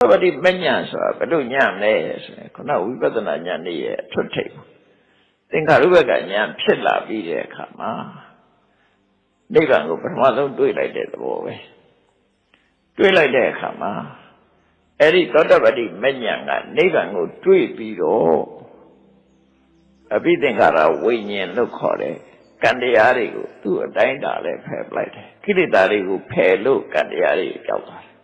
သဗ္ဗတိမညံဆိုတာဘယ်လိုညံလဲဆိုရင်ခုနဝိပဿနာဉာဏ်နဲ့ရဲ့အထွတ်ထိပ်သင်္ခါရုပ္ပကဉာဏ်ဖြစ်လာပြီးတဲ့အခါမှာနိဗ္ဗာန်ကိုပထမဆုံးတွေ့လိုက်တဲ့သဘောပဲတွေ့လိုက်တဲ့အခါမှာအဲ့ဒီသောတပတိမညံကနိဗ္ဗာန်ကိုတွေ့ပြီးတော့အဘိသင်္ခါရဝိညာဉ်လို့ခေါ်တယ်ကံတရားတွေကိုသူ့အတိုင်းတာလဲဖယ်ပလိုက်တယ်ကိလေသာတွေကိုဖယ်လို့ကံတရားတွေကြောက်သွားတယ်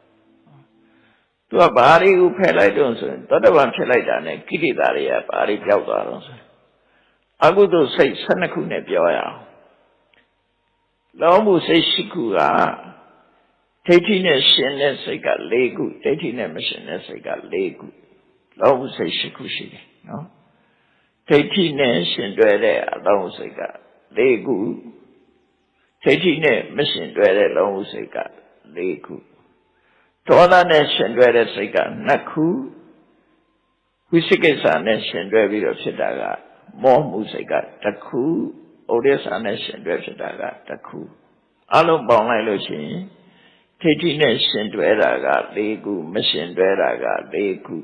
သူကဘာတွေကိုဖယ်လိုက်တော့ဆိုရင်သောတပန်ဖြစ်လိုက်တာနဲ့ကိလေသာတွေကဘာတွေကြောက်သွားတော့ဆိုအကုသိုလ်စိတ်12ခုနဲ့ပြောရအောင်လောမှုစိတ်ရှိခုကဒိဋ္ဌိနဲ့ရှင်တဲ့စိတ်က၄ခုဒိဋ္ဌိနဲ့မရှင်တဲ့စိတ်က၄ခုလောမှုစိတ်ရှိခုရှိတယ်နော်ဒိဋ္ဌိနဲ့ရှင်တွဲတဲ့အလောမှုစိတ်က၄ခုဒိဋ္ဌိနဲ့မရှင်တွဲတဲ့လောမှုစိတ်က၄ခု ဒေါသနဲ့ရှင်တွဲတဲ့စိတ်က2ခုဝိသိကိစ္စနဲ့ရှင်တွဲပြီးတော့ဖြစ်တာက မောမှုစိတ်ကတစ်ခုဩဒိသနဲ့ရှင်တွဲဖြစ်တာကတစ်ခုအလုံးပေါင်းလိုက်လို့ရှိရင်ထိဋ္ဌိနဲ့ရှင်တွဲတာက၄ခုမရှင်တွဲတာက၄ခု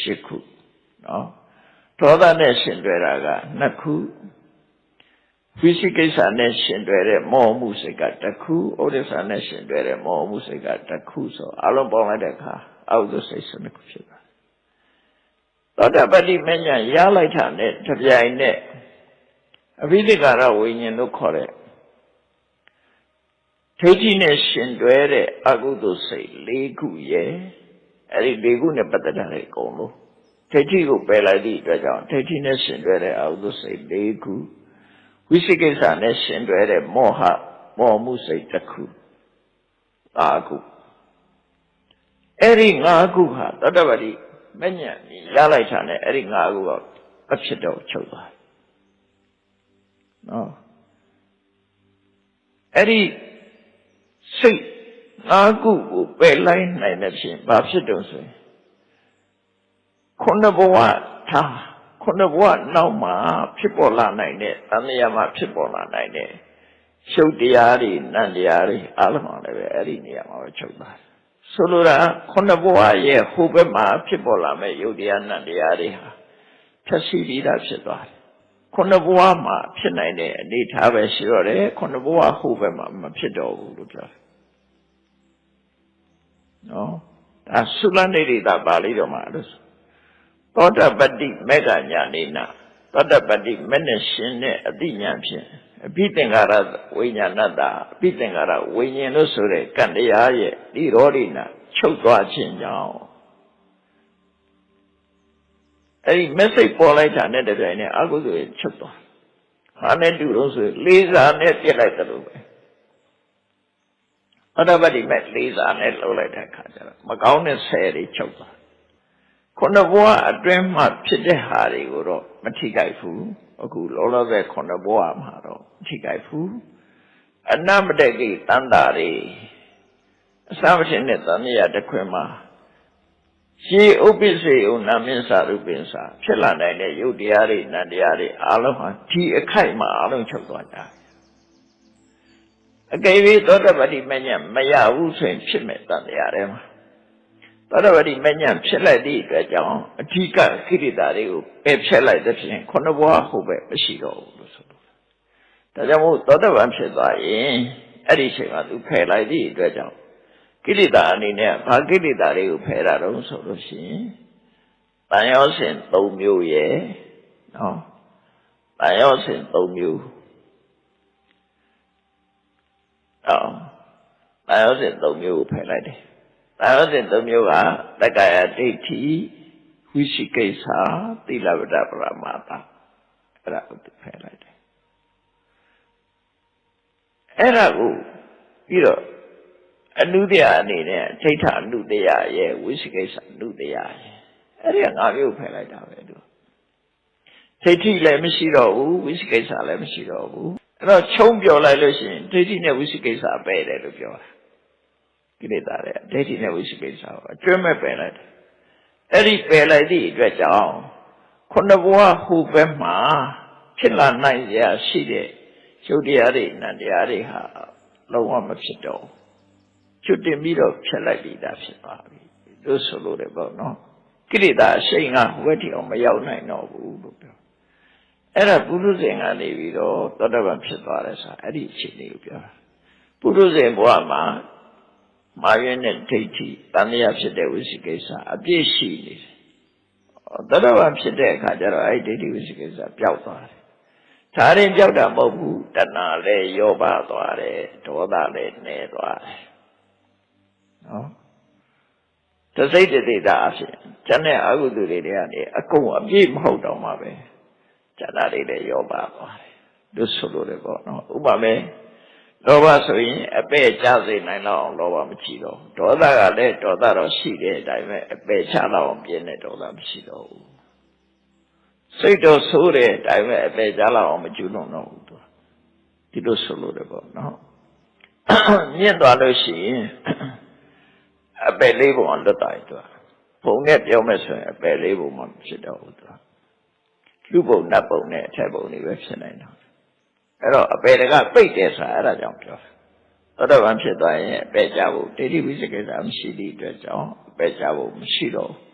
၈ခုနော်ဒေါသနဲ့ရှင်တွဲတာက2ခု ဝိသိကိစ္စနဲ့ရှင်တွဲတဲ့မောမှုစိတ်ကတစ်ခုဩဒိသနဲ့ရှင်တွဲတဲ့မောမှုစိတ်ကတစ်ခုဆိုအလုံးပေါင်းလိုက်တဲ့အခါအောက်သို့စိတ်12ခုဖြစ်သွားသောတာပတိမဉ္ဇဉ်ရလိုက်တာနဲ့တပြိုင်နက်အဘိဓိကာရဝိညာဉ်လို့ခေါ်တဲ့ထိဋ္ဌိနဲ့ရှင်တွဲတဲ့အကုသိုလ်စိတ်၄ခုရဲ့အဲ့ဒီ၄ခုနဲ့ပတ်သက်တဲ့အကုန်လုံးထိဋ္ဌိကိုပယ်လိုက်သည့်အတွက်ကြောင့်ထိဋ္ဌိနဲ့ရှင်တွဲတဲ့အကုသိုလ်စိတ်၄ခု ဝိသိကိစ္စနဲ့ရှင်တွဲတဲ့မောဟမောမှုစိတ်တစ်ခုအာခုအဲ့ဒီ၅ခုဟာတတ္တဝတိမညံ့ရလိုက်တာနဲ့အဲ့ဒီ၅ခုကအဖြစ်တော့ချုပ်သွားတယ်နော်အဲ့ဒီစိတ်၅ခုကိုပယ်လိုက်နိုင်တဲ့ဖြင့်ဘာဖြစ်တော့ဆိုရင်ခုနဘဝထား ခုနဘဝနောက်မှာဖြစ်ပေါ်လာနိုင်တဲ့သံဃာမှာဖြစ်ပေါ်လာနိုင်တဲ့ရှုပ်တရားတွေနတ်တရားတွေအလုံးလည်းပဲအဲ့ဒီနေရာမှာပဲချုပ်သွားတယ်ဆိုလိုတာခုနဘဝရဲ့ဟိုဘက်မှာဖြစ်ပေါ်လာမဲ့ယုတ်တရားနတ်တရားတွေဟာဖြတ်စီပြီးသားဖြစ်သွားတယ်ခုနဘဝမှာဖြစ်နိုင်တဲ့အနေထားပဲရှိတော့တယ်ခုနဘဝဟိုဘက်မှာမဖြစ်တော့ဘူးလို့ပြောတယ်နော်ဒါသုလနေရိတာပါဠိတော်မှာလို့ သောတပတ္တိမေဃညာနေနာသောတပတ္တိမနဲ့ရှင်တဲ့အတိညာဖြင့်အဘိသင်္ကာရဝိညာဏတ္တအဘိသင်္ကာရဝိညာဉ်လို့ဆိုတဲ့ကံတရားရဲ့ဒီရောဒိနာချုပ်သွားခြင်းကြောင့်အဲ့ဒီ message ပေါ်လိုက်တာနဲ့တပြိုင်နက်အကုသိုလ်ရဲ့ချုပ်သွားဟာနဲ့တူလို့ဆိုလေးစားနဲ့ပြစ်လိုက်တယ်လို့ပဲအတ္တပတ္တိမဲ့လေးစားနဲ့လှုပ်လိုက်တဲ့အခါကျတော့မကောင်းတဲ့ဆယ်တွေချုပ်သွား ခုနဘဝအတွင်းမှာဖြစ်တဲ့ဟာတွေကိုတော့မထိကြိုက်ဘူးအခုလောလောဆယ်ခုနဘဝမှာတော့မထိကြိုက်ဘူးအနမတကိတန်တာတွေအစမဖြစ်တဲ့တန်မြတ်တစ်ခွင်မှာရှေးဥပ္ပစ္စေယနာမင်းစာရုပင်းစာဖြစ်လာနိုင်တဲ့ယုတ်တရားတွေနတ်တရားတွေအားလုံးဟာဒီအခိုက်မှာအားလုံးချုပ်သွားကြအကယ်၍သောတပတိမညံမရဘူးဆိုရင်ဖြစ်မဲ့တန်တရားတွေမှာ သောတပတိမညံဖြစ်လိုက်သည့်အတွက်ကြောင့်အဓိကခိရိတာတွေကိုပယ်ဖြတ်လိုက်တဲ့ဖြင့်ခုနဘဝဟုတ်ပဲမရှိတော့ဘူးလို့ဆိုလို့ဒါကြောင့်မို့သောတပန်ဖြစ်သွားရင်အဲ့ဒီအချိန်မှာသူဖယ်လိုက်သည့်အတွက်ကြောင့်ကိလေသာအနေနဲ့ဘာကိလေသာတွေကိုဖယ်တာတော့ဆိုလို့ရှိရင်တန်ရောစင်၃မျိုးရယ်နော်တန်ရောစင်၃မျိုးအော်တန်ရောစင်၃မျိုးကိုဖယ်လိုက်တယ် တန်ရောစင်၃မျိုးကတက္ကရာဒိဋ္ဌိဝိရှိကိစ္စသီလဝဒပရမတာအဲ့ဒါကိုဖယ်လိုက်တယ်အဲ့ဒါကိုပြီးတော့အနုတ္တယအနေနဲ့ဒိဋ္ဌအနုတ္တယရဲ့ဝိသိကိစ္စအနုတ္တယရဲ့အဲ့ဒီငါမျိုးဖယ်လိုက်တာပဲသူဒိဋ္ဌိလည်းမရှိတော့ဘူးဝိသိကိစ္စလည်းမရှိတော့ဘူးအဲ့တော့ချုံပြောလိုက်လို့ရှိရင်ဒိဋ္ဌိနဲ့ဝိသိကိစ္စပဲတယ်လို့ပြောတာ ကိလေသာတဲ့ဒိဋ္ဌိနဲ့ဝိသိကိစ္စကိုအကျွမ်းမဲ့ပယ်လိုက်တယ်အဲ့ဒီပယ်လိုက်သည့်အတွက်ကြောင့်ခုနဘဝဟိုဘက်မှာဖြစ်လာနိုင်ရရှိတဲ့ရုပ်တရားတွေနံတရားတွေဟာလုံးဝမဖြစ်တော့ဘူးကျွတ်တင်ပြီးတော့ဖြတ်လိုက်ပြီးသားဖြစ်သွားပြီလို့ဆိုလို့တယ်ပေါ့နော်ကိရိတာအရှိန်ကဟိုဘက်ထိအောင်မရောက်နိုင်တော့ဘူးလို့ပြောအဲ့ဒါပုရုဇဉ်ကနေပြီးတော့သောတပန်ဖြစ်သွားတယ်ဆိုတာအဲ့ဒီအခြေအနေကိုပြောတာပုရုဇဉ်ဘဝမှာ မာယွင်းတဲ့ဒိဋ္ဌိတန်မြတ်ဖြစ်တဲ့ဝိသိကိစ္စအပြည့်ရှိနေတယ်သောတပန်ဖြစ်တဲ့အခါကျတော့အဲ့ဒီဒိဋ္ဌိဝိသိကိစ္စပျောက်သွားတယ်ဒါရင်ပျောက်တာမဟုတ်ဘူးတဏှာလည်းယောပါသွားတယ်ဒေါသလည်းနည်းသွားတယ်နော်တစိတ်တသိတာအဖြစ်ကျန်တဲ့အကုသိုလ်တွေတွေကနေအကုန်အပြည့်မဟုတ်တော့မှပဲကျန်တာတွေလည်းယောပါသွားတယ်လို့ဆိုလို့တယ်ပေါ့နော်ဥပမာမဲ့ လောဘဆိုရင်အပဲ့ကျစေနိုင်တော့အောင်လောဘမကြည့်တော့ဒေါသကလည်းဒေါသတော့ရှိတဲ့အတိုင်းပဲအပဲ့ချတော့အောင်ပြင်းတဲ့ဒေါသမရှိတော့ဘူးစိတ်တော့ဆိုးတဲ့အတိုင်းပဲအပဲ့ချတော့အောင်မကျူးလွန်တော့ဘူးသူဒီလိုဆိုလို့တယ်ပေါ့နော်မြင့်သွားလို့ရှိရင်အပယ်လေးပုံလွတ်သွားပြီသူကဘုံနဲ့ပြောမယ်ဆိုရင်အပယ်လေးပုံမှဖြစ်တော့ဘူးသူလူပုံနတ်ပုံနဲ့အထက်ပုံတွေပဲဖြစ်နိုင်တော့ အဲ့တော့အပယ်တကပိတ်တယ်ဆိုတာအဲ့ဒါကြောင့်ပြောသောတပန်ဖြစ်သွားရင်အပယ်ကြဖို့ဒိဋ္ဌိဝိသေကိစ္စမရှိသည့်အတွက်ကြောင့်အပယ်ကြဖို့မရှိတော့ဘူး